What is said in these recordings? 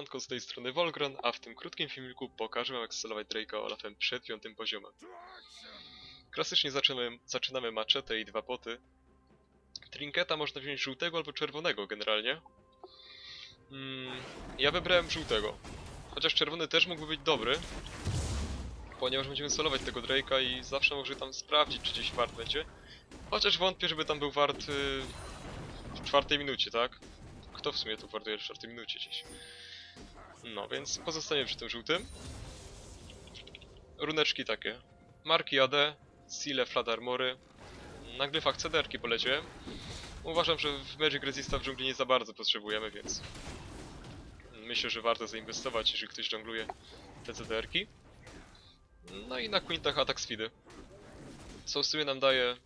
Siemanko, z tej strony Volgran, a w tym krótkim filmiku pokażę wam jak stelować Drake'a Olafem przed piątym poziomem. Klasycznie zaczynamy, zaczynamy maczetę i dwa poty. Trinketa można wziąć żółtego albo czerwonego generalnie. Mm, ja wybrałem żółtego. Chociaż czerwony też mógłby być dobry. Ponieważ będziemy solować tego Drake'a i zawsze może tam sprawdzić czy gdzieś wart będzie. Chociaż wątpię, żeby tam był wart y, w czwartej minucie, tak? Kto w sumie tu wartuje w czwartej minucie gdzieś? No, więc pozostaniemy przy tym żółtym. Runeczki takie. Marki AD, Sile, Flood Armory. Na gryfach cederki poleciałem. Uważam, że w Magic Resista w dżungli nie za bardzo potrzebujemy, więc... Myślę, że warto zainwestować, jeżeli ktoś dżungluje te cederki. No i na Quintach atak speedy. Co w sumie nam daje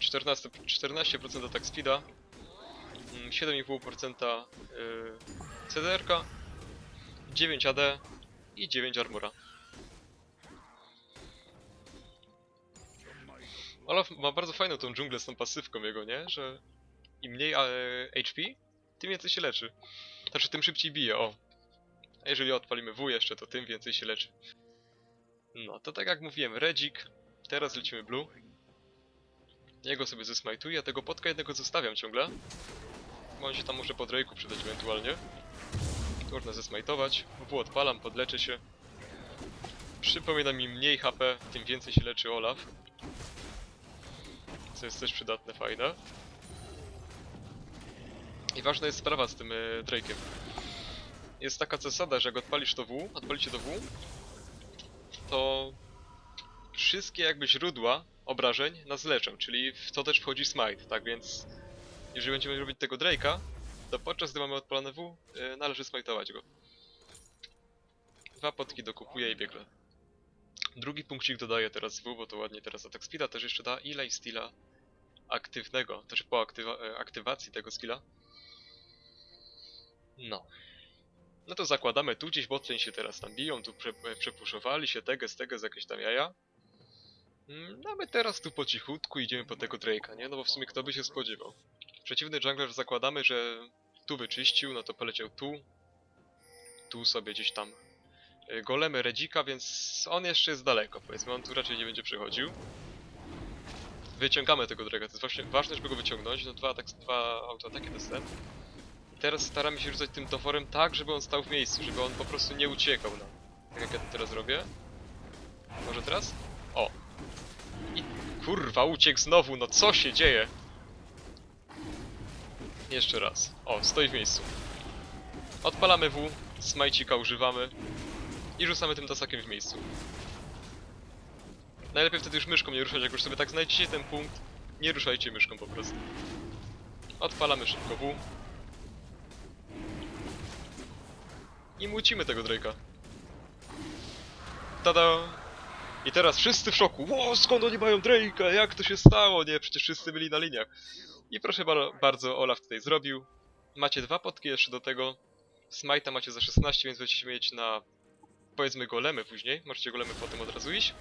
14%, 14% atak speeda, Mm, 7,5% yy, CDR-ka, 9 AD i 9 armora. Olaf ma bardzo fajną tą dżunglę z tą pasywką jego, nie? Że im mniej e, HP, tym więcej się leczy. Znaczy tym szybciej bije, o. A jeżeli odpalimy W jeszcze, to tym więcej się leczy. No, to tak jak mówiłem, Redzik. Teraz lecimy Blue. Jego sobie zesmajtuję, a tego potka jednego zostawiam ciągle. Bo on się tam może po Drake'u przydać ewentualnie. Można zesmajtować. W odpalam, podleczę się. Przypomina mi mniej HP, tym więcej się leczy Olaf. Co jest też przydatne, fajne. I ważna jest sprawa z tym Drake'em. Jest taka zasada, że jak odpalisz to W, odpalicie to W, to wszystkie jakby źródła obrażeń nas leczą, czyli w to też wchodzi smite, tak więc jeżeli będziemy robić tego Drake'a, to podczas gdy mamy odpalone W, yy, należy smajtować go. Dwa potki dokupuję i biegle. Drugi punkcik dodaję teraz W, bo to ładnie teraz atak speeda też jeszcze da i lifesteala aktywnego, też po aktywa e, aktywacji tego skilla. No. No to zakładamy, tu gdzieś botlane się teraz tam biją, tu prze, e, przepuszowali się, teges, teges, jakieś tam jaja. Mm, No my teraz tu po cichutku idziemy po tego Drake'a, nie? No bo w sumie kto by się spodziewał. Przeciwny jungler zakładamy, że tu wyczyścił, no to poleciał tu. Tu sobie gdzieś tam y, golemy Redzika, więc on jeszcze jest daleko, powiedzmy, on tu raczej nie będzie przychodził. Wyciągamy tego Drake'a, to jest właśnie ważne, żeby go wyciągnąć, no dwa, atak, dwa autoataki dostałem. I teraz staramy się rzucać tym toporem tak, żeby on stał w miejscu, żeby on po prostu nie uciekał nam. Tak jak ja to teraz robię. Może teraz? O! I kurwa, uciekł znowu, no co się dzieje? Jeszcze raz. O, stoi w miejscu. Odpalamy W, smajcika używamy i rzucamy tym tasakiem w miejscu. Najlepiej wtedy już myszką nie ruszać, jak już sobie tak znajdziecie ten punkt, nie ruszajcie myszką po prostu. Odpalamy szybko W. I mucimy tego Drake'a. Tada! I teraz wszyscy w szoku. Ło, skąd oni mają Drake'a? Jak to się stało? Nie, przecież wszyscy byli na liniach. I proszę bar bardzo, Olaf tutaj zrobił. Macie dwa potki jeszcze do tego. Smite'a macie za 16, więc będziecie mieć na powiedzmy golemy później. Możecie golemy potem od razu iść.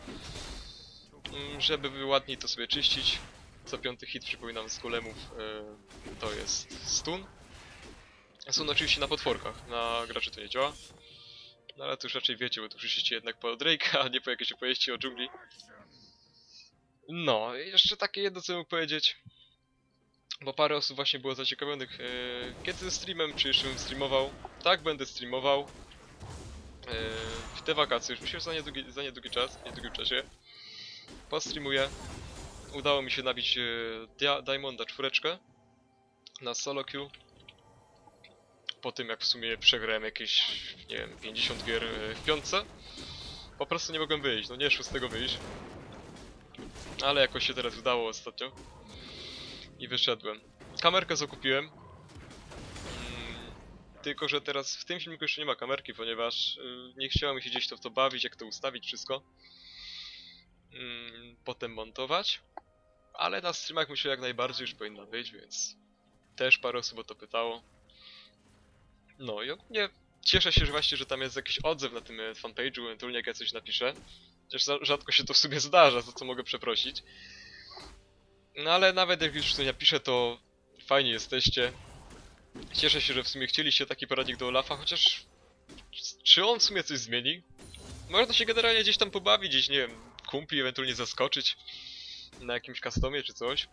Mm, Żeby by ładniej to sobie czyścić. Co piąty hit, przypominam, z golemów yy, to jest stun. Stun oczywiście na potworkach, na graczy to nie działa. No ale to już raczej wiecie, bo tu przyszliście jednak po Drake'a, a nie po jakieś opowieści o dżungli. No, jeszcze takie jedno co mógł powiedzieć bo parę osób właśnie było zaciekawionych e, kiedy streamem, czy jeszcze bym streamował. Tak, będę streamował. E, w te wakacje, już myślę, że za niedługi, za niedługi czas, niedługim czasie. Postreamuję. Udało mi się nabić e, Dia Diamonda czwóreczkę na solo queue. Po tym jak w sumie przegrałem jakieś, nie wiem, 50 gier e, w piątce. Po prostu nie mogłem wyjść, no nie szło z tego wyjść. Ale jakoś się teraz udało ostatnio i wyszedłem. Kamerkę zakupiłem. Mm, tylko, że teraz w tym filmiku jeszcze nie ma kamerki, ponieważ y, nie chciało mi się gdzieś to w to bawić, jak to ustawić wszystko. Mm, potem montować. Ale na streamach myślę jak najbardziej już powinna być, więc też parę osób o to pytało. No i ogólnie cieszę się, że właśnie, że tam jest jakiś odzew na tym e, fanpage'u, ewentualnie jak ja coś napiszę. Chociaż za- rzadko się to w sobie zdarza, za co mogę przeprosić. No ale nawet jak już to nie piszę, to fajnie jesteście. Cieszę się, że w sumie chcieliście taki poradnik do Olafa, chociaż czy on w sumie coś zmieni? Można się generalnie gdzieś tam pobawić, gdzieś, nie wiem, kumpli ewentualnie zaskoczyć na jakimś customie czy coś.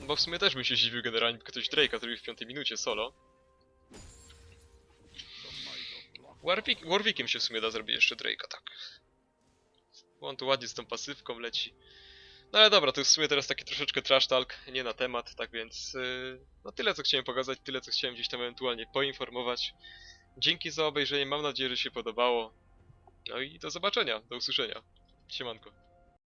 Bo w sumie też bym się zdziwił generalnie, ktoś Drake'a zrobił w piątej minucie solo. Warwick, Warwickiem się w sumie da zrobić jeszcze Drake'a, tak. Bo on tu ładnie z tą pasywką leci. No ale dobra, to jest w sumie teraz taki troszeczkę trash talk, nie na temat, tak więc yy, no tyle co chciałem pokazać, tyle co chciałem gdzieś tam ewentualnie poinformować. Dzięki za obejrzenie, mam nadzieję, że się podobało. No i do zobaczenia, do usłyszenia. Siemanko.